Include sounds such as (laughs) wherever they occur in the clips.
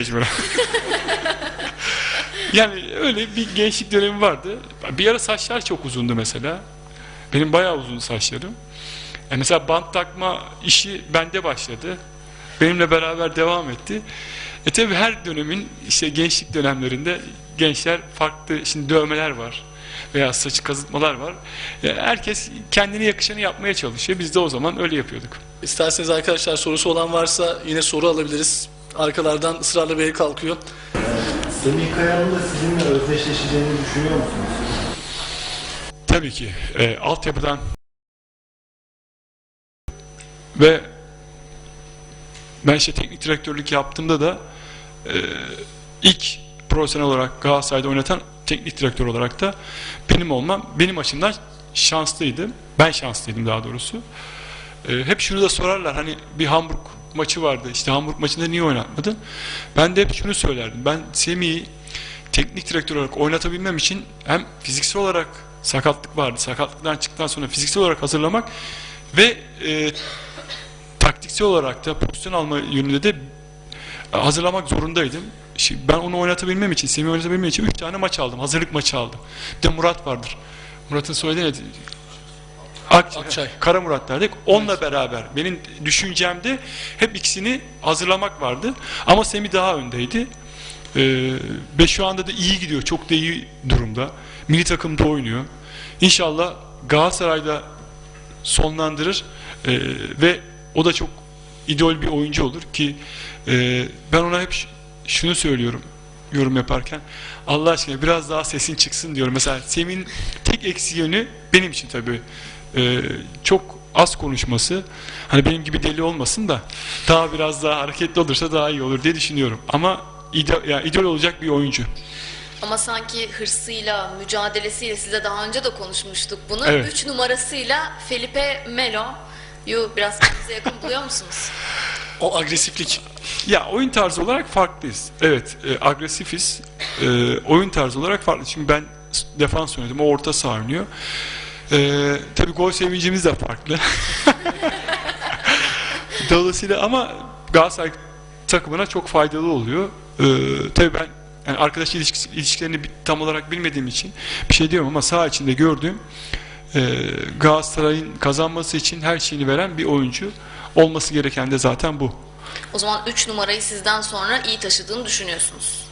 mecburen. (laughs) yani öyle bir gençlik dönemi vardı. Bir ara saçlar çok uzundu mesela. Benim bayağı uzun saçlarım. E mesela bant takma işi bende başladı. Benimle beraber devam etti. E tabi her dönemin işte gençlik dönemlerinde gençler farklı şimdi dövmeler var veya saçı kazıtmalar var. E, herkes kendine yakışanı yapmaya çalışıyor. Biz de o zaman öyle yapıyorduk. İsterseniz arkadaşlar sorusu olan varsa yine soru alabiliriz. Arkalardan ısrarla bir el kalkıyor. Semih Kaya'nın da sizinle özdeşleşeceğini düşünüyor musunuz? Tabii ki e, altyapıdan ve ben işte teknik direktörlük yaptığımda da e, ilk profesyonel olarak Galatasaray'da oynatan teknik direktör olarak da benim olmam benim açımdan şanslıydı. Ben şanslıydım daha doğrusu. E, hep şunu da sorarlar hani bir Hamburg maçı vardı işte Hamburg maçında niye oynatmadın? Ben de hep şunu söylerdim. Ben Semih'i teknik direktör olarak oynatabilmem için hem fiziksel olarak sakatlık vardı. Sakatlıktan çıktıktan sonra fiziksel olarak hazırlamak ve e, taktiksel olarak da pozisyon alma yönünde de hazırlamak zorundaydım. Şimdi ben onu oynatabilmem için, Semih'i oynatabilmem için 3 tane maç aldım. Hazırlık maçı aldım. Bir de Murat vardır. Murat'ın soyadı? Ak Akçay. Kara Murat derdik. Onunla beraber benim düşüncemde hep ikisini hazırlamak vardı. Ama Semih daha öndeydi. Ee, ve şu anda da iyi gidiyor. Çok da iyi durumda. Milli takımda oynuyor. İnşallah Galatasaray'da sonlandırır Ee, ve o da çok idol bir oyuncu olur ki e, ben ona hep şunu söylüyorum yorum yaparken Allah aşkına biraz daha sesin çıksın diyorum. Mesela Semih'in tek eksi yönü benim için tabii e, çok az konuşması. Hani benim gibi deli olmasın da daha biraz daha hareketli olursa daha iyi olur diye düşünüyorum. Ama idol, yani idol olacak bir oyuncu. Ama sanki hırsıyla, mücadelesiyle size daha önce de konuşmuştuk bunu. Evet. 3 numarasıyla Felipe Melo. Yu biraz kendinize yakın buluyor musunuz? O agresiflik. Ya oyun tarzı olarak farklıyız. Evet, e, agresifiz. E, oyun tarzı olarak farklı. Şimdi ben defans oynadım, o orta saha oynuyor. E, tabii gol sevincimiz de farklı. (laughs) Dolayısıyla ama Galatasaray takımına çok faydalı oluyor. E, tabii ben yani arkadaş ilişkisi, ilişkilerini tam olarak bilmediğim için bir şey diyorum ama saha içinde gördüğüm e, Galatasaray'ın kazanması için her şeyini veren bir oyuncu olması gereken de zaten bu. O zaman 3 numarayı sizden sonra iyi taşıdığını düşünüyorsunuz.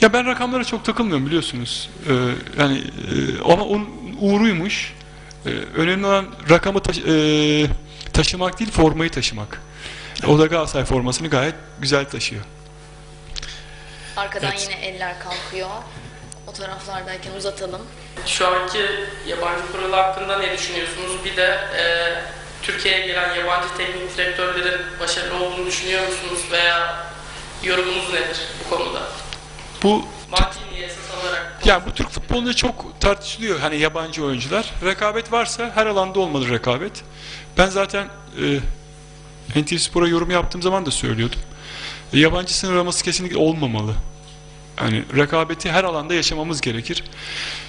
Ya ben rakamlara çok takılmıyorum biliyorsunuz. Ee, yani e, ama onun uğruymuş. Ee, önemli olan rakamı taşı- e, taşımak değil, formayı taşımak. O da Galatasaray formasını gayet güzel taşıyor. Arkadan Evet. yine eller kalkıyor. O taraflardayken uzatalım. Şu anki yabancı kuralı hakkında ne düşünüyorsunuz? Bir de e, Türkiye'ye gelen yabancı teknik direktörlerin başarılı olduğunu düşünüyor musunuz? Veya yorumunuz nedir bu konuda? Bu Mantini esas alarak ya bu Türk futbolunda çok tartışılıyor hani yabancı oyuncular. Rekabet varsa her alanda olmalı rekabet. Ben zaten e, NTV Spor'a yorum yaptığım zaman da söylüyordum. E, yabancı sınırlaması kesinlikle olmamalı. Yani rekabeti her alanda yaşamamız gerekir.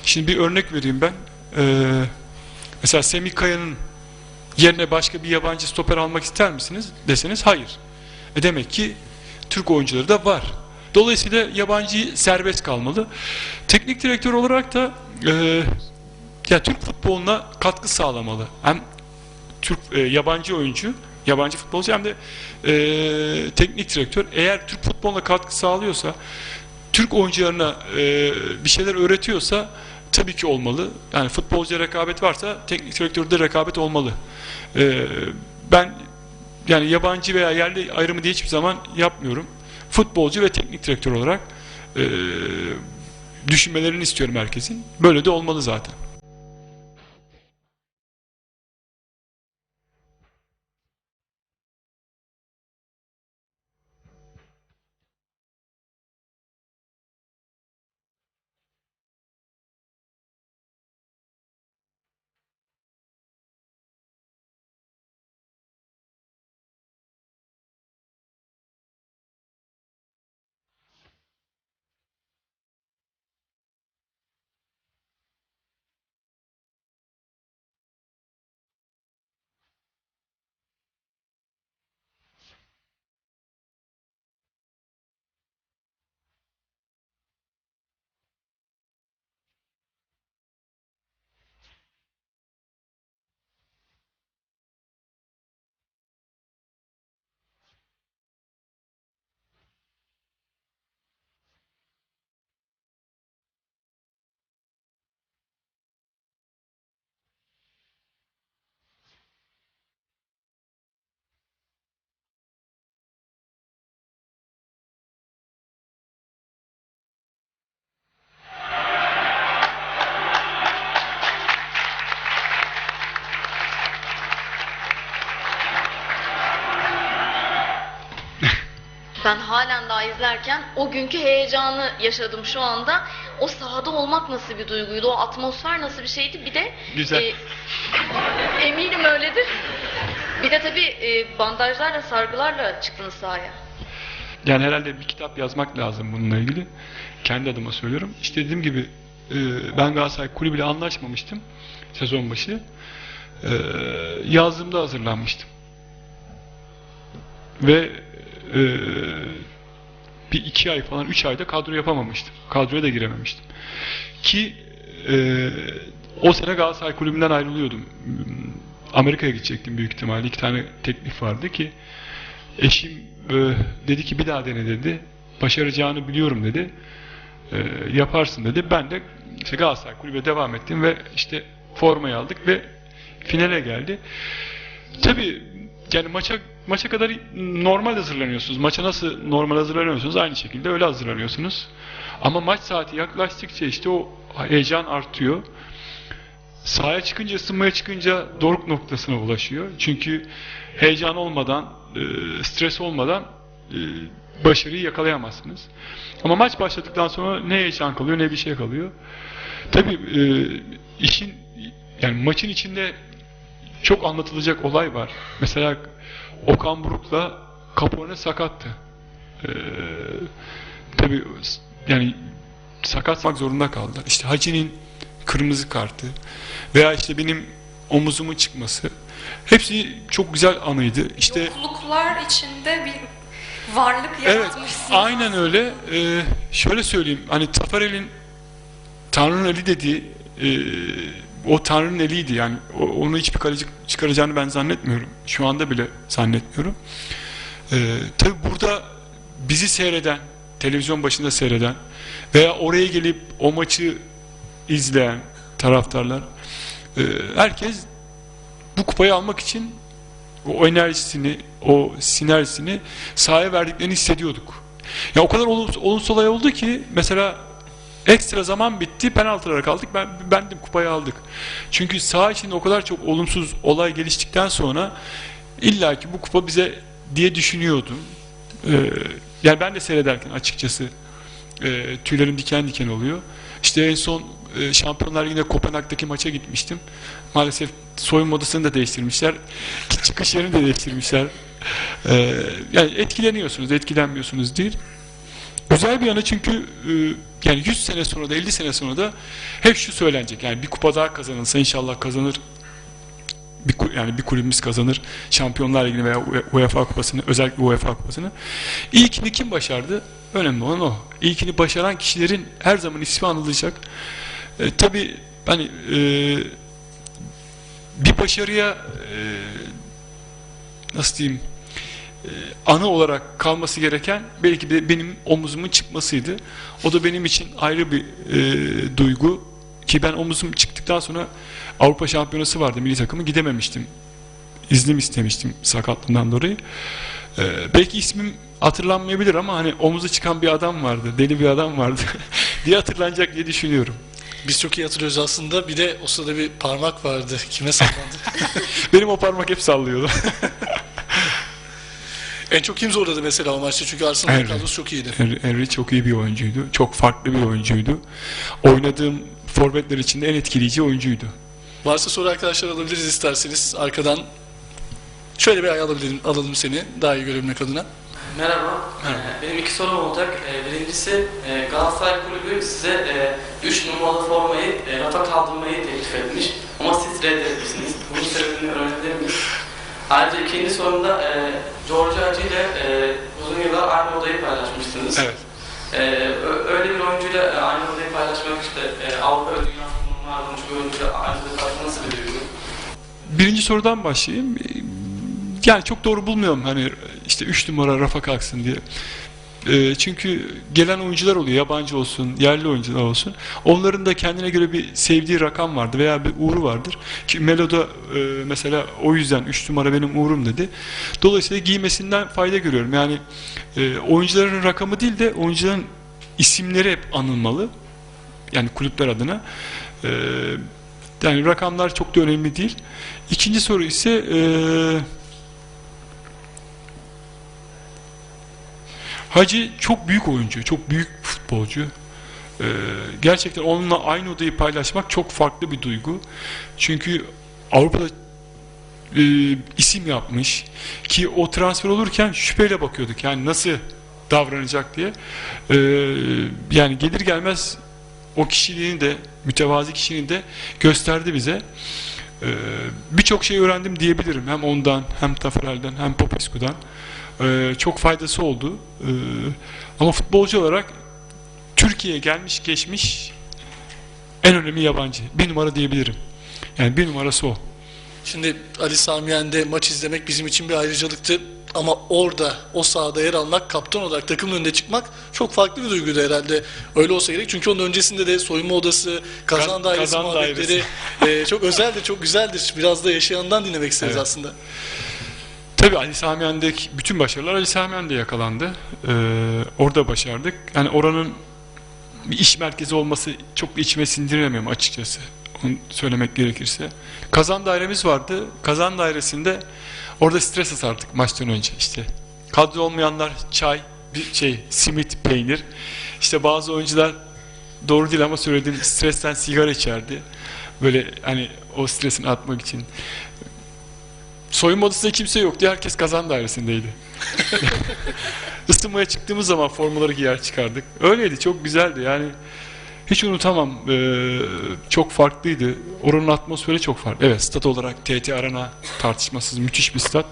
Şimdi bir örnek vereyim ben. E, mesela Semih Kaya'nın yerine başka bir yabancı stoper almak ister misiniz deseniz hayır. E demek ki Türk oyuncuları da var. Dolayısıyla yabancı serbest kalmalı. Teknik direktör olarak da e, ya Türk futboluna katkı sağlamalı. Hem Türk e, yabancı oyuncu, yabancı futbolcu hem de e, teknik direktör eğer Türk futboluna katkı sağlıyorsa, Türk oyuncularına e, bir şeyler öğretiyorsa tabii ki olmalı. Yani futbolcuya rekabet varsa teknik direktörde rekabet olmalı. E, ben yani yabancı veya yerli ayrımı diye hiçbir zaman yapmıyorum. Futbolcu ve teknik direktör olarak e, düşünmelerini istiyorum herkesin. Böyle de olmalı zaten. Ben halen daha izlerken o günkü heyecanı yaşadım şu anda. O sahada olmak nasıl bir duyguydu? O atmosfer nasıl bir şeydi? Bir de Güzel. e, eminim öyledir. Bir de tabii e, bandajlarla, sargılarla çıktınız sahaya. Yani herhalde bir kitap yazmak lazım bununla ilgili. Kendi adıma söylüyorum. İşte dediğim gibi e, ben Galatasaray kulübüyle anlaşmamıştım sezon başı. E, yazdığımda hazırlanmıştım. Ve e, bir iki ay falan, üç ayda kadro yapamamıştım. Kadroya da girememiştim. Ki e, o sene Galatasaray kulübünden ayrılıyordum. Amerika'ya gidecektim büyük ihtimalle. İki tane teklif vardı ki eşim e, dedi ki bir daha dene dedi. Başaracağını biliyorum dedi. E, yaparsın dedi. Ben de işte Galatasaray kulübe devam ettim ve işte formayı aldık ve finale geldi. Tabii yani maça maça kadar normal hazırlanıyorsunuz. Maça nasıl normal hazırlanıyorsunuz aynı şekilde öyle hazırlanıyorsunuz. Ama maç saati yaklaştıkça işte o heyecan artıyor. Sahaya çıkınca, ısınmaya çıkınca doruk noktasına ulaşıyor. Çünkü heyecan olmadan, e, stres olmadan e, başarıyı yakalayamazsınız. Ama maç başladıktan sonra ne heyecan kalıyor ne bir şey kalıyor. Tabii e, işin yani maçın içinde çok anlatılacak olay var. Mesela Okan Buruk'la Caporne sakattı. Ee, tabii yani sakatmak zorunda kaldılar. İşte Hacı'nin kırmızı kartı veya işte benim omuzumun çıkması. Hepsi çok güzel anıydı. İşte Yokluklar içinde bir varlık Evet, yaratmışsınız. aynen öyle. Ee, şöyle söyleyeyim, hani Tafarel'in Tanrı'nın eli dediği e, o Tanrı'nın eliydi yani. Onu hiçbir kaleci çıkaracağını ben zannetmiyorum. Şu anda bile zannetmiyorum. Ee, tabii burada bizi seyreden, televizyon başında seyreden veya oraya gelip o maçı izleyen taraftarlar, e, herkes bu kupayı almak için o enerjisini, o sinerjisini sahaya verdiklerini hissediyorduk. Ya o kadar olumsuz olay oldu ki mesela ekstra zaman bitti, penaltılara kaldık. Ben bendim kupayı aldık. Çünkü saha içinde o kadar çok olumsuz olay geliştikten sonra illaki bu kupa bize diye düşünüyordum. Ee, yani ben de seyrederken açıkçası e, tüylerim diken diken oluyor. İşte en son e, Şampiyonlar Ligi'nde Kopenhag'daki maça gitmiştim. Maalesef soyunma odasını da değiştirmişler. Çıkış yerini de değiştirmişler. Ee, yani etkileniyorsunuz, etkilenmiyorsunuz değil. Güzel bir yanı çünkü e, yani 100 sene sonra da 50 sene sonra da hep şu söylenecek. Yani bir kupa daha kazanılsa inşallah kazanır. Bir, yani bir kulübümüz kazanır. Şampiyonlar Ligi'ni veya UEFA kupasını, özellikle UEFA kupasını. İlkini kim başardı? Önemli olan o. İlkini başaran kişilerin her zaman ismi anılacak. E, tabii hani e, bir başarıya e, nasıl diyeyim e, anı olarak kalması gereken belki de benim omuzumun çıkmasıydı. O da benim için ayrı bir e, duygu ki ben omuzum çıktıktan sonra Avrupa Şampiyonası vardı milli takımı gidememiştim. İznim istemiştim sakatlığından dolayı. E, belki ismim hatırlanmayabilir ama hani omuzu çıkan bir adam vardı, deli bir adam vardı (laughs) diye hatırlanacak diye düşünüyorum. Biz çok iyi hatırlıyoruz aslında. Bir de o sırada bir parmak vardı. Kime sallandı? (laughs) Benim o parmak hep sallıyordu. (laughs) en çok kim zorladı mesela o maçta? Çünkü Arsenal'ın Henry. kadrosu çok iyiydi. Henry, Henry çok iyi bir oyuncuydu. Çok farklı bir oyuncuydu. Oynadığım forvetler içinde en etkileyici oyuncuydu. Varsa soru arkadaşlar alabiliriz isterseniz. Arkadan şöyle bir ay alabilirim, alalım seni daha iyi görebilmek adına. Merhaba. Ee, Benim iki sorum olacak. Ee, Birincisi e, Galatasaray Kulübü size 3 numaralı formayı e, rafa kaldırmayı teklif etmiş. Ama siz reddetmişsiniz. Bunun sebebini öğrenebilir miyiz? Ayrıca ikinci sorumda e, George Hacı ile e, uzun yıllar aynı odayı paylaşmıştınız. Evet. E, öyle bir oyuncuyla e, aynı odayı paylaşmak işte e, Avrupa ve Dünya Kupası'nın ardınç bir oyuncuyla aynı odayı paylaşmak nasıl bir duygu? Birinci sorudan başlayayım. Yani çok doğru bulmuyorum hani işte 3 numara rafa kalksın diye. Ee, çünkü gelen oyuncular oluyor, yabancı olsun, yerli oyuncular olsun. Onların da kendine göre bir sevdiği rakam vardı veya bir uğru vardır. Ki Melo'da e, mesela o yüzden 3 numara benim uğrum dedi. Dolayısıyla giymesinden fayda görüyorum. Yani e, oyuncuların rakamı değil de oyuncuların isimleri hep anılmalı. Yani kulüpler adına. E, yani rakamlar çok da önemli değil. İkinci soru ise e, Hacı çok büyük oyuncu, çok büyük futbolcu. Ee, gerçekten onunla aynı odayı paylaşmak çok farklı bir duygu. Çünkü Avrupa'da e, isim yapmış ki o transfer olurken şüpheyle bakıyorduk yani nasıl davranacak diye. Ee, yani gelir gelmez o kişiliğini de mütevazi kişiliğini de gösterdi bize. Ee, Birçok şey öğrendim diyebilirim hem ondan hem Taferel'den hem Popescu'dan. Ee, çok faydası oldu. Ee, ama futbolcu olarak Türkiye'ye gelmiş geçmiş en önemli yabancı. Bir numara diyebilirim. Yani bir numarası o. Şimdi Ali Sami Yen'de maç izlemek bizim için bir ayrıcalıktı. Ama orada o sahada yer almak, kaptan olarak takımın önünde çıkmak çok farklı bir duyguydu herhalde. Öyle olsa gerek. Çünkü onun öncesinde de soyunma odası, kazan Kaz- dairesi kazan muhabbetleri e, çok özeldir, çok güzeldir. Biraz da yaşayandan dinlemek isteriz Evet. aslında. Tabii Ali Sami Yen'deki bütün başarılar Ali Sami Yen'de yakalandı. Ee, orada başardık. Yani oranın bir iş merkezi olması çok içime sindiremiyorum açıkçası. Onu söylemek gerekirse. Kazan dairemiz vardı. Kazan dairesinde orada stres atardık maçtan önce işte. Kadro olmayanlar çay, bir şey simit, peynir. İşte bazı oyuncular doğru değil ama söylediğim stresten sigara içerdi. Böyle hani o stresini atmak için. Soyunma odasında kimse yoktu. Herkes kazan dairesindeydi. (laughs) Isınmaya çıktığımız zaman formaları giyer çıkardık. Öyleydi. Çok güzeldi. Yani hiç unutamam. Ee, çok farklıydı. Oranın atmosferi çok farklı. Evet stat olarak TT Arena tartışmasız müthiş bir stat.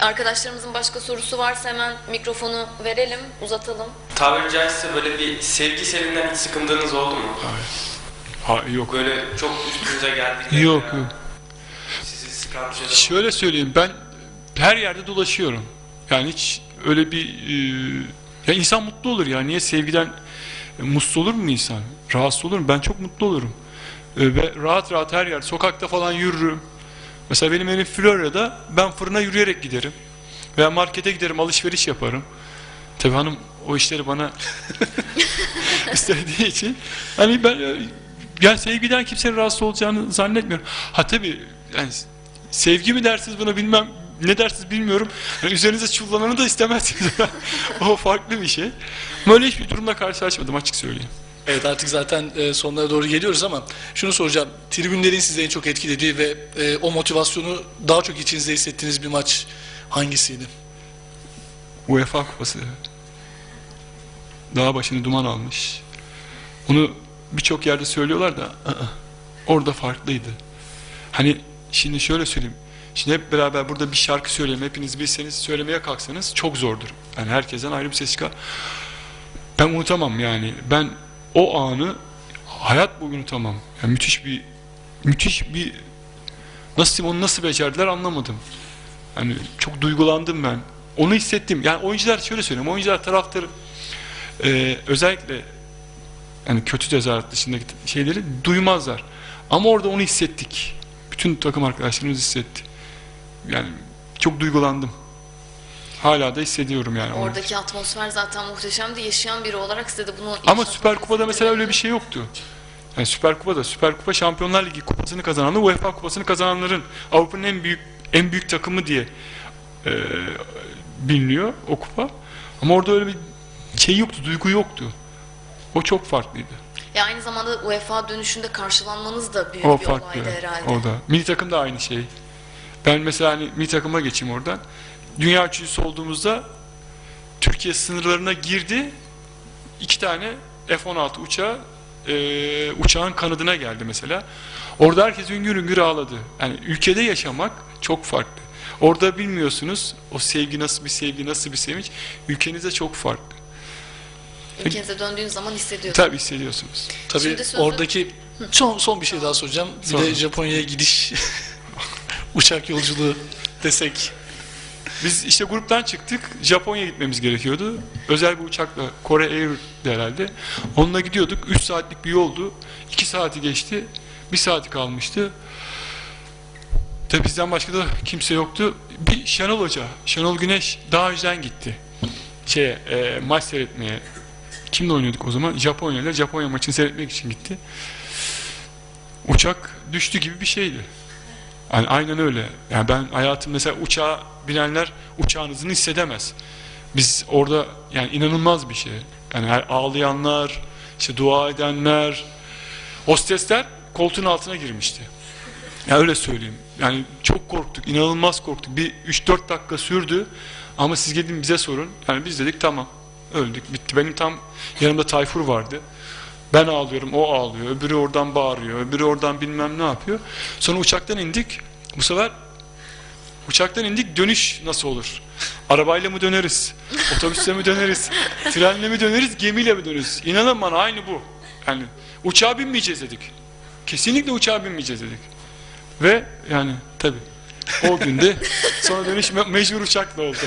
Arkadaşlarımızın başka sorusu varsa hemen mikrofonu verelim, uzatalım. Tabiri caizse böyle bir sevgi serinden hiç sıkıldığınız oldu mu? Ha, yok. Böyle çok üstünüze geldi. Yok yok. Sizi sıkan bir şeyler Şöyle söyleyeyim ben her yerde dolaşıyorum. Yani hiç öyle bir e, ya insan mutlu olur ya. Niye sevgiden e, olur mu insan? Rahatsız olur mu? Ben çok mutlu olurum. E, ve rahat rahat her yer sokakta falan yürürüm. Mesela benim evim Florya'da ben fırına yürüyerek giderim. Veya markete giderim alışveriş yaparım. Tabii hanım o işleri bana (laughs) istediği için hani ben e, yani sevgiden kimsenin rahatsız olacağını zannetmiyorum. Ha tabii yani sevgi mi dersiniz buna bilmem ne dersiniz bilmiyorum. Yani üzerinize çullananı da istemezsiniz. (laughs) o farklı bir şey. Ama öyle hiçbir durumla karşılaşmadım açık söyleyeyim. Evet artık zaten e, sonlara doğru geliyoruz ama şunu soracağım. Tribünlerin sizi en çok etkilediği ve e, o motivasyonu daha çok içinizde hissettiğiniz bir maç hangisiydi? UEFA kupası dağ başını duman almış. Onu birçok yerde söylüyorlar da orada farklıydı. Hani şimdi şöyle söyleyeyim. Şimdi hep beraber burada bir şarkı söyleyelim. Hepiniz bilseniz söylemeye kalksanız çok zordur. Yani herkesten ayrı bir ses çıkar. Ben unutamam yani. Ben o anı hayat boyu unutamam. Yani müthiş bir müthiş bir nasıl diyeyim, onu nasıl becerdiler anlamadım. Hani çok duygulandım ben. Onu hissettim. Yani oyuncular şöyle söyleyeyim. Oyuncular taraftarı e, özellikle yani kötü tezahürat dışındaki şeyleri duymazlar. Ama orada onu hissettik. Bütün takım arkadaşlarımız hissetti. Yani çok duygulandım. Hala da hissediyorum yani. onu. Oradaki atmosfer zaten muhteşemdi. Yaşayan biri olarak size de bunu Ama yaşatmak Süper Kupa'da istedim. mesela öyle bir şey yoktu. Yani Süper Kupa'da Süper Kupa Şampiyonlar Ligi kupasını kazananlar UEFA kupasını kazananların Avrupa'nın en büyük en büyük takımı diye e, biliniyor o kupa. Ama orada öyle bir şey yoktu, duygu yoktu. O çok farklıydı. Ya aynı zamanda UEFA dönüşünde karşılanmanız da büyük O bir farklı. olaydı herhalde. O da. Milli takım da aynı şey. Ben mesela hani milli takıma geçeyim oradan. Dünya üçüncüsü olduğumuzda Türkiye sınırlarına girdi. iki tane F-16 uçağı e, uçağın kanadına geldi mesela. Orada herkes üngür üngür ağladı. Yani ülkede yaşamak çok farklı. Orada bilmiyorsunuz o sevgi nasıl bir sevgi, nasıl bir sevinç. Ülkenize çok farklı. Ülkenize döndüğünüz zaman hissediyorsunuz. Tabii hissediyorsunuz. Tabii sözü- oradaki son son bir şey daha soracağım. Bir Sorun. de Japonya'ya gidiş (laughs) uçak yolculuğu desek. Biz işte gruptan çıktık. Japonya'ya gitmemiz gerekiyordu. Özel bir uçakla Kore Air'di herhalde. Onunla gidiyorduk. 3 saatlik bir yoldu. 2 saati geçti. 1 saati kalmıştı. Tabi bizden başka da kimse yoktu. Bir Şenol Hoca, Şenol Güneş daha önceden gitti. Şeye, e, maç seyretmeye. Kimle oynuyorduk o zaman? Japonya ile Japonya maçını seyretmek için gitti. Uçak düştü gibi bir şeydi. Yani aynen öyle. Yani ben hayatım mesela uçağa binenler uçağın hızını hissedemez. Biz orada yani inanılmaz bir şey. Yani ağlayanlar, işte dua edenler, hostesler koltuğun altına girmişti. Ya öyle söyleyeyim. Yani çok korktuk, inanılmaz korktuk. Bir 3-4 dakika sürdü ama siz gidin bize sorun. Yani biz dedik tamam, öldük, bitti. Benim tam yanımda Tayfur vardı. Ben ağlıyorum, o ağlıyor. Öbürü oradan bağırıyor, öbürü oradan bilmem ne yapıyor. Sonra uçaktan indik. Bu sefer uçaktan indik, dönüş nasıl olur? Arabayla mı döneriz? Otobüsle mi döneriz? Trenle mi döneriz? Gemiyle mi döneriz? İnanın bana aynı bu. Yani uçağa binmeyeceğiz dedik. Kesinlikle uçağa binmeyeceğiz dedik. Ve yani tabi o günde sonra dönüş me- mecbur uçakla oldu.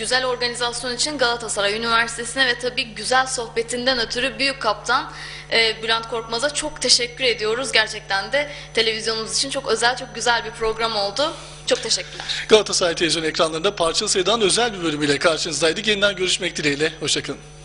Güzel organizasyon için Galatasaray Üniversitesi'ne ve tabii güzel sohbetinden ötürü Büyük Kaptan e, Bülent Korkmaz'a çok teşekkür ediyoruz. Gerçekten de televizyonumuz için çok özel, çok güzel bir program oldu. Çok teşekkürler. Galatasaray televizyon ekranlarında parçalı sayıdan özel bir bölümüyle karşınızdaydık. Yeniden görüşmek dileğiyle. Hoşçakalın.